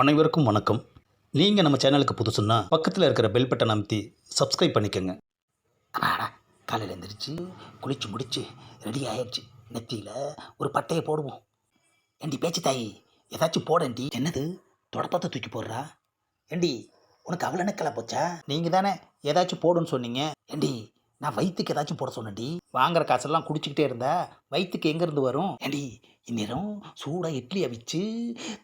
அனைவருக்கும் வணக்கம். நீங்கள் நம்ம சேனலுக்கு புதுசுன்னா பக்கத்தில் இருக்கிற பெல் பட்டன் அமைத்தி சப்ஸ்கிரைப் பண்ணிக்கோங்க. அப்பாடா காலையில் எழுந்திரிச்சு குளிச்சு முடிச்சு ரெடி ஆயிடுச்சு. நெத்தியில் ஒரு பட்டையை போடுவோம். ஏண்டி பேச்சு தாயி ஏதாச்சும் போடண்டி என்னது? தொடப்பத்தை தூக்கி போடுறா? ஏண்டி உனக்கு அவ்வளோ நக்கலா போச்சா? நீங்கள் தானே ஏதாச்சும் போடுன்னு சொன்னீங்க. ஏண்டி நான் வயிற்றுக்கு ஏதாச்சும் போட சொன்னேன்டி. வாங்குற காசெல்லாம் குடிச்சிக்கிட்டே இருந்தா வயிற்றுக்கு எங்கேருந்து வரும்? ஏண்டி இந்நேரம் சூடாக இட்லி அவிச்சு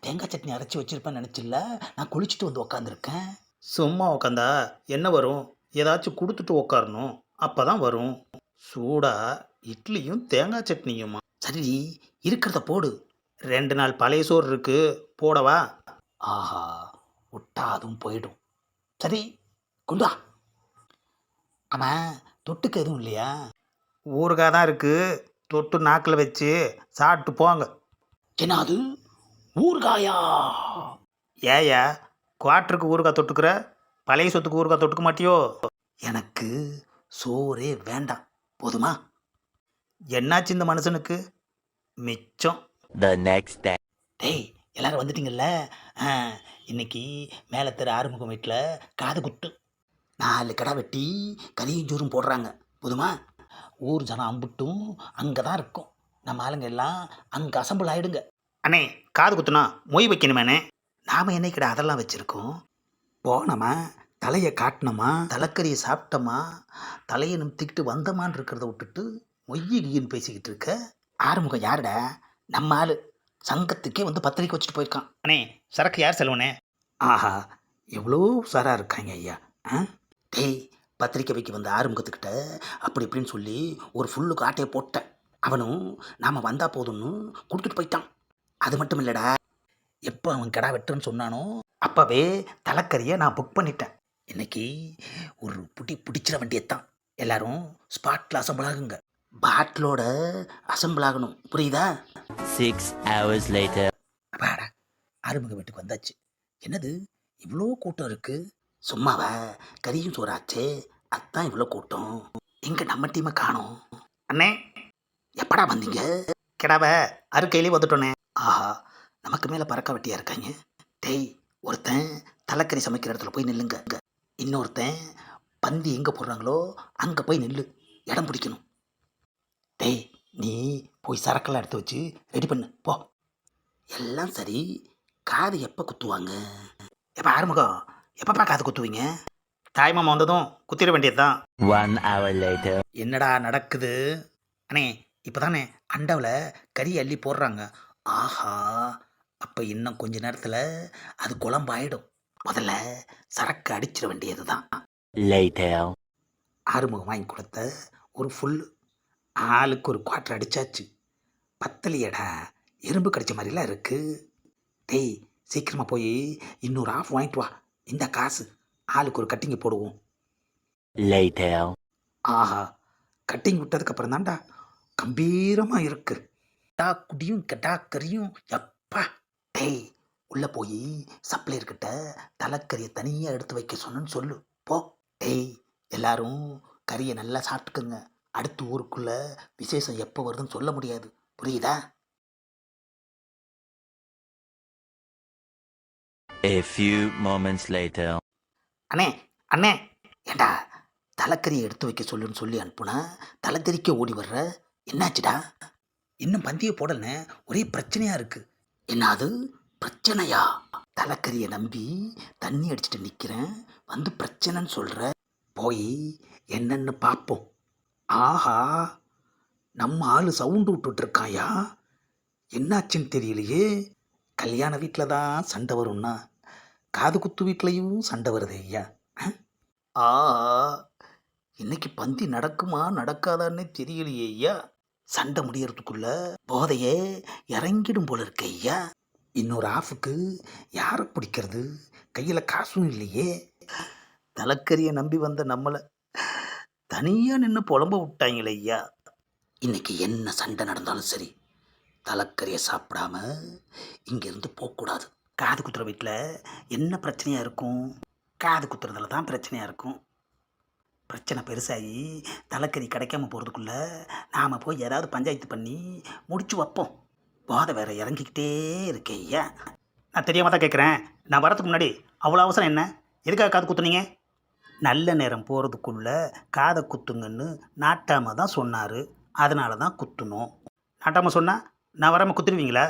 தேங்காய் சட்னி அரைச்சி வச்சிருப்பேன்னு நினச்சில்ல? நான் குளிச்சுட்டு வந்து உக்காந்துருக்கேன். சும்மா உக்காந்தா என்ன வரும்? ஏதாச்சும் கொடுத்துட்டு உக்காரணும். அப்போ தான் வரும். சூடாக இட்லியும் தேங்காய் சட்னியுமா? சரிடி இருக்கிறத போடு. ரெண்டு நாள் பழைய சோறு இருக்கு. போடவா? ஆஹா விட்டா அதுவும் போயிடும். சரி கொண்டு வா. ஆமாம் தொட்டுக்க எதுவும் இல்லையா? ஊறுகாய் தான் இருக்குது தொட்டு நாக்கில் வச்சு சாப்பிட்டு போங்க. என்ன அது ஊறுகாயா? ஏயா குவாட்டருக்கு ஊறுகாய் தொட்டுக்கிற? பழைய சொத்துக்கு ஊறுகாய் தொட்டுக்க மாட்டியோ? எனக்கு சோறே வேண்டாம். போதுமா? என்னாச்சு இந்த மனுஷனுக்கு? மிச்சம். The next day. டேய் எல்லாரும் வந்துட்டீங்கல்ல? ஆ, இன்னைக்கு மேலே தெரு ஆறுமுகம் வீட்டில் காது குத்து. நாலு கடை வெட்டி கறியும் ஜூரும் போடுறாங்க. போதுமா? ஊர் ஜனம் அம்பிட்டும் அங்கே தான் இருக்கும். நம்ம ஆளுங்க எல்லாம் அங்கே அசம்பிள் ஆயிடுங்க. அண்ணே காது குத்துனா மொய் வைக்கணுமேனே நாம் என்னைக்கிட அதெல்லாம் வச்சுருக்கோம்? போனோமா? தலையை காட்டினோமா? தலைக்கறியை சாப்பிட்டோமா? தலையை நிமித்திக்கிட்டு வந்தமான்னு இருக்கிறத விட்டுட்டு மொய்யின்னு பேசிக்கிட்டு இருக்க? ஆறுமுகம் யாருடா? நம்ம ஆள். சங்கத்துக்கே வந்து பத்திரிக்கை வச்சுட்டு போயிருக்கான். அண்ணே சரக்கு யார் செலவுண்ணே ஆஹா எவ்வளோ உஷாராக இருக்காங்க ஐயா. ஆ? டேய் பத்திரிக்கை வைக்க வந்த ஆறுமுகத்துக்கிட்ட அப்படி இப்படின்னு சொல்லி ஒரு ஃபுல்லு காட்டையை போட்டேன். அவனும் நாம் வந்தால் போதும்னு கொடுத்துட்டு போயிட்டான். அது மட்டும் இல்லைடா. எப்போ அவன் கடா வெட்டுன்னு சொன்னானோ அப்போவே தலைக்கறியை நான் புக் பண்ணிட்டேன். இன்னைக்கு ஒரு புடி பிடிச்சிட வேண்டியதுதான். எல்லாரும் ஸ்பாட்டில் அசம்பிள் ஆகுங்க. பாட்டிலோட அசம்பிள் ஆகணும். புரியுதா? Six hours later. அப்பாடா ஆறுமுக வீட்டுக்கு வந்தாச்சு. என்னது? இவ்வளோ கூட்டம் இருக்கு. சும்மாவா கறியும் சோறாச்சே அதான் இவ்வளோ கூட்டம். எங்கே நம்ம டீமை காணோம். அண்ணே எப்படா வந்தீங்க? கிடாவை அறுக்கையிலே வந்துட்டோண்ணே ஆஹா நமக்கு மேலே பறக்க வெட்டியா இருக்காங்க. டேய் ஒருத்தன் தலைக்கறி சமைக்கிற இடத்துல போய் நில்லுங்க. இன்னொருத்தன் பந்தி எங்கே போடுறாங்களோ அங்கே போய் நில்லு. இடம் பிடிக்கணும். டேய் நீ போய் சரக்கெல்லாம் எடுத்து வச்சு ரெடி பண்ணு. போ. எல்லாம் சரி. காது எப்போ குத்துவாங்க? எப்போ ஆறுமுகம்? எப்பப்பா காது குத்துவீங்க? தாய்மாமா வந்ததும் குத்திட வேண்டியது தான் One hour later. என்னடா நடக்குது? அண்ணே இப்போதானே அண்டாவில் கறி அள்ளி போடுறாங்க. ஆஹா அப்போ இன்னும் கொஞ்ச நேரத்தில் அது குழம்பாயிடும். முதல்ல சரக்கு அடிச்சிட வேண்டியது தான் Later. ஆறுமுகம் வாங்கி கொடுத்த ஒரு ஃபுல் ஆளுக்கு ஒரு குவாட்டர் அடிச்சாச்சு. பத்தலையடா எறும்பு கடிச்ச மாதிரிலாம் இருக்கு. டேய் சீக்கிரமாக போய் இன்னொரு ஆஃப் வாங்கிட்டு வா. இந்த காசு ஆளுக்கு ஒரு கட்டிங்க போடுவோம். ஆஹா கட்டிங் விட்டதுக்கு அப்புறம் தான்டா கம்பீரமாக இருக்கு. டா குடியும் கெட்டா கறியும் எப்பா. டேய் உள்ளே போய் சப்ளையர்கிட்ட தலைக்கறியை தனியாக எடுத்து வைக்க சொன்னேன்னு சொல்லு. போ. டேய் எல்லாரும் கறியை நல்லா சாப்பிட்டுக்குங்க. அடுத்த ஊருக்குள்ள விசேஷம் எப்போ வருதுன்னு சொல்ல முடியாது. புரியுதா? A few moments later. அண்ணே அண்ணே ஏண்டா தலைக்கறி எடுத்து வைக்க சொல்லுன்னு சொல்லி அனுப்புனா தலைக்கறிக்க ஓடி வர்ற? என்னாச்சுடா? இன்னும் பந்தியை போடலண்ணே ஒரே பிரச்சனையா இருக்கு. என்னது பிரச்சனையா? தலைக்கறியை நம்பி தண்ணி அடிச்சிட்டு நிற்கிறேன் வந்து பிரச்சனைன்னு சொல்கிற போய் என்னன்னு பார்ப்போம் ஆஹா நம்ம ஆள் சவுண்டு விட்டுட்டு இருக்காயா என்னாச்சுன்னு தெரியலையே. கல்யாண வீட்டில் தான் சண்டை வரும்னா. காது குத்து வீட்லேயும் சண்டை வருது ஐயா. ஆ இன்னைக்கு பந்தி நடக்குமா நடக்காதான்னு தெரியலையே ஐயா. சண்டை முடியறதுக்குள்ள போதையே இறங்கிடும் போல இருக்கு ஐயா. இன்னொரு ஆஃபுக்கு யாரை பிடிக்கிறது? கையில் காசும் இல்லையே. தலைக்கறியை நம்பி வந்த நம்மளை தனியாக நின்று புலம்ப விட்டாங்களே ஐயா. இன்னைக்கு என்ன சண்டை நடந்தாலும் சரி தலைக்கறியை சாப்பிடாம இங்கேருந்து போகக்கூடாது. காது குத்துற வீட்டில் என்ன பிரச்சனையாக இருக்கும்? காது குத்துறதுல தான் பிரச்சனையாக இருக்கும். பிரச்சனை பெருசாகி தலைக்கறி கிடைக்காம போகிறதுக்குள்ள நாம் போய் ஏதாவது பஞ்சாயத்து பண்ணி முடிச்சு வைப்போம். போதை வேற இறங்கிக்கிட்டே இருக்கேயா நான் தெரியாம தான் கேட்குறேன் நான் வரத்துக்கு முன்னாடி அவ்வளோ அவசரம் என்ன? எதுக்காக காது குத்துனீங்க? நல்ல நேரம் போகிறதுக்குள்ள காதை குத்துங்கன்னு நாட்டாம தான் சொன்னார். அதனால தான் குத்துனோம். நாட்டாம சொன்னால் நான் வராமல் குத்துடுவீங்களா?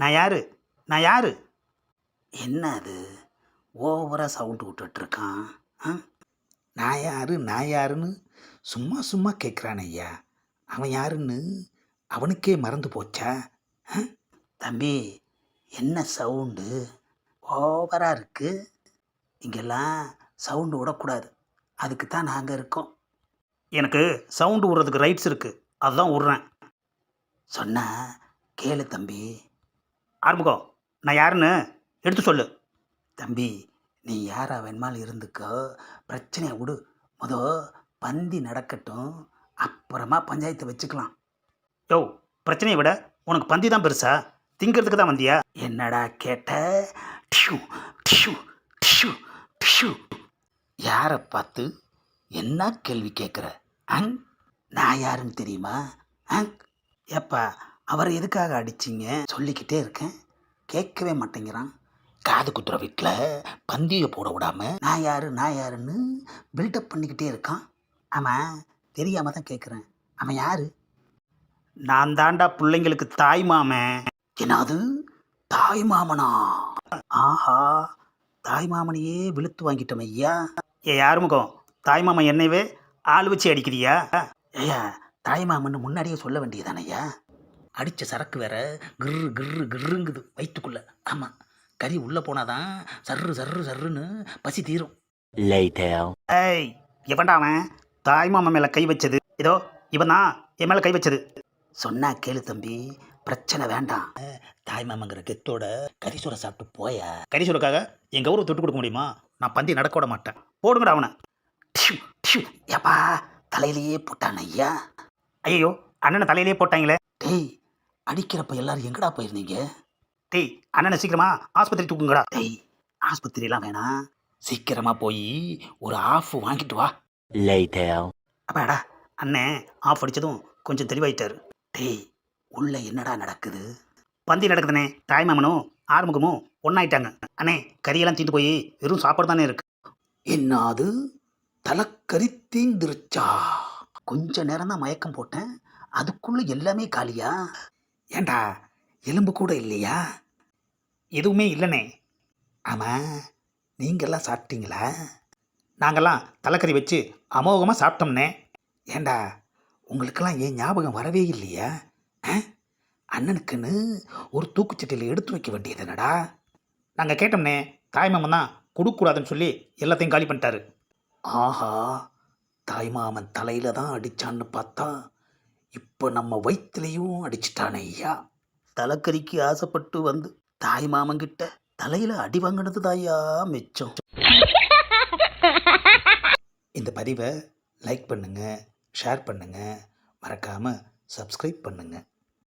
நான் யார்? நான் யார்? என்ன அது ஓவராக சவுண்டு விட்டுட்ருக்கான் ஆ? நான் யாரு? நான் யாருன்னு சும்மா சும்மா கேட்குறான் ஐயா. அவன் யாருன்னு அவனுக்கே மறந்து போச்சா? தம்பி என்ன சவுண்டு ஓவராக இருக்குது இங்கெல்லாம் சவுண்டு விடக்கூடாது. அதுக்கு தான் நாங்கள் இருக்கோம். எனக்கு சவுண்டு விடுறதுக்கு ரைட்ஸ் இருக்குது அதுதான் விட்றேன். சொன்னா கேளு தம்பி. ஆரம்பிக்கோ நான் யாருன்னு? எடுத்து சொல்லு. தம்பி நீ யாரா வேணுமாலும் இருந்துக்கோ? பிரச்சனையை விடு. முத பந்தி நடக்கட்டும். அப்புறமா பஞ்சாயத்தை வச்சுக்கலாம். யோ பிரச்சனையை விட உனக்கு பந்தி தான் பெருசா? திங்கிறதுக்கு தான் வந்தியா? என்னடா கேட்ட? டிஷு டிஷு டிஷு டிஷு யாரை பார்த்து என்ன கேள்வி கேட்குற அங் நான் யாருன்னு தெரியுமா? அங் ஏப்பா அவரை எதுக்காக அடிச்சிங்க? சொல்லிக்கிட்டே இருக்கேன். கேட்கவே மாட்டேங்கிறான். காது குத்துற வீட்டில் பந்தியை போட விடாம நான் யாரு நான் யாருன்னு பில்டப் பண்ணிக்கிட்டே இருக்கான். ஆமாம் தெரியாம தான் கேட்குறேன் அவன் யாரு? நான் தாண்டா பிள்ளைங்களுக்கு தாய் மாமன் என்னது? தாய் மாமனா? ஆஹா தாய் மாமனையே விழுத்து வாங்கிட்டோம் ஐயா. ஏ யாருமுகம் தாய் மாமன் என்னையவே ஆள் வச்சு அடிக்கிறியா? ஐயா தாய் மாமன்னு முன்னாடியே சொல்ல வேண்டியதானே ஐயா? அடித்த சரக்கு வேற கிர்ரு கிர்ரு கிர்ருங்குது வயிற்றுக்குள்ள ஆமாம் கறி உள்ளே போனாதான் சர்ரு சர்ரு சர்ருன்னு பசி தீரும். Later. ஏய் எவன்டா அவன். தாய் மாமன் மேலே கை வச்சது. இதோ இவன் தான் என் மேலே கை வச்சது. சொன்னா கேளு தம்பி பிரச்சனை வேண்டாம். தாய் மாமங்கிற கெத்தோட கறி சோறை சாப்பிட்டு போயா? கறி சொல்லுக்காக என் கௌரவ தொட்டு கொடுக்க முடியுமா? நான் பந்தி நடக்க விட மாட்டேன். போடுங்கடா அவனை. டிஷு டிஷு ஏப்பா தலையிலேயே போட்டான் ஐயா. ஐயோ அண்ணனை தலையிலே போட்டாங்களே. டேய் அடிக்கிறப்ப எல்லாரும் எங்கடா போயிருந்தீங்க? டேய் அண்ணனை சீக்கிரமா ஆஸ்பத்திரி தூக்குங்கடா. டேய் ஆஸ்பத்திரியெல்லாம் வேணாம். சீக்கிரமா போய் ஒரு ஆஃப் வாங்கிட்டு வா. அப்பாடா அண்ணன் ஆஃப் அடிச்சதும் கொஞ்சம் தெளிவாயிட்டாரு. டேய் உள்ள என்னடா நடக்குது? பந்தி நடக்குதுண்ணே. தாய் மாமனும் ஆறுமுகமும் ஒன்றாயிட்டாங்க அண்ணே கறியெல்லாம் தீந்து போய் வெறும் சாப்பாடு தானே இருக்கு. என்னது? தலைக்கறி தீந்துருச்சா? கொஞ்ச நேரம் தான் மயக்கம் போட்டேன். அதுக்குள்ள எல்லாமே காலியா? ஏண்டா எலும்பு கூட இல்லையா? எதுவுமே இல்லைண்ணே ஆமாம் நீங்கள்லாம் சாப்பிட்டீங்களா? நாங்கள்லாம் தலைக்கறி வச்சு அமோகமாக சாப்பிட்டோம்னே. ஏண்டா உங்களுக்கெல்லாம் ஏன் ஞாபகம் வரவே இல்லையா? ஆ? அண்ணனுக்குன்னு ஒரு தூக்குச்சட்டியில் எடுத்து வைக்க வேண்டியது என்னடா? நாங்கள் கேட்டோம்னே தாய்மாமன் தான் கொடுக்கூடாதுன்னு சொல்லி எல்லாத்தையும் காலி பண்ணிட்டாரு. ஆஹா தாய்மாமன் தலையில் தான் அடிச்சான்னு பார்த்தா இப்போ நம்ம வயிற்றுலையும் அடிச்சிட்டானே ஐயா. தலைக்கறிக்கு ஆசைப்பட்டு வந்து தாய் மாமங்கிட்ட தலையில அடி வாங்கினது தாயா மிச்சம். இந்த பதிவை லைக் பண்ணுங்க ஷேர் பண்ணுங்க. மறக்காம சப்ஸ்கிரைப் பண்ணுங்கள்